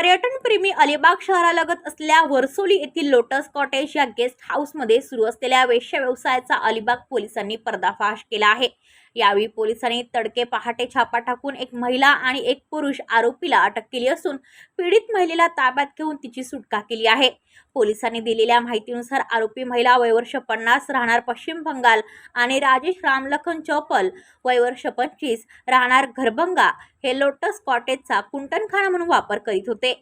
पर्यटनप्रेमी अलिबाग शहरालगत असल्या वर्सोली येथील lotus cottage या गेस्ट हाऊसमध्ये सुरू असलेल्या वेश्य व्यवसायाचा अलिबाग पोलिसांनी पर्दाफाश केला आहे. यावेळी पोलिसांनी तडके पहाटे छापा टाकून एक महिला आणि एक पुरुष आरोपीला अटक केली असून पीडित महिलेला ताब्यात घेऊन तिची सुटका केली आहे. पोलिसांनी दिलेल्या माहितीनुसार आरोपी महिला वयवर्ष पन्नास राहणार पश्चिम बंगाल आणि राजेश रामलखन चौपल वयवर्ष पंचवीस राहणार घरभंगा हे लोटस कॉटेजचा कुंटणखाना म्हणून वापर करीत होते.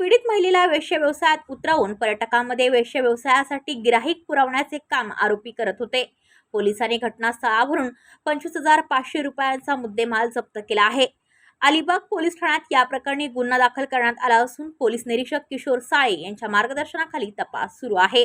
पीडित महिलेला वेश्य व्यवसायात उतरवून पर्यटकांमध्ये वेश्य व्यवसायासाठी ग्राहक पुरवण्याचे काम आरोपी करत होते. पोलिसांनी घटनास्थळावरून पंचवीस हजार पाचशे रुपयांचा मुद्देमाल जप्त केला आहे. अलिबाग पोलीस ठाण्यात या प्रकरणी गुन्हा दाखल करण्यात आला असून पोलीस निरीक्षक किशोर साळे यांच्या मार्गदर्शनाखाली तपास सुरू आहे.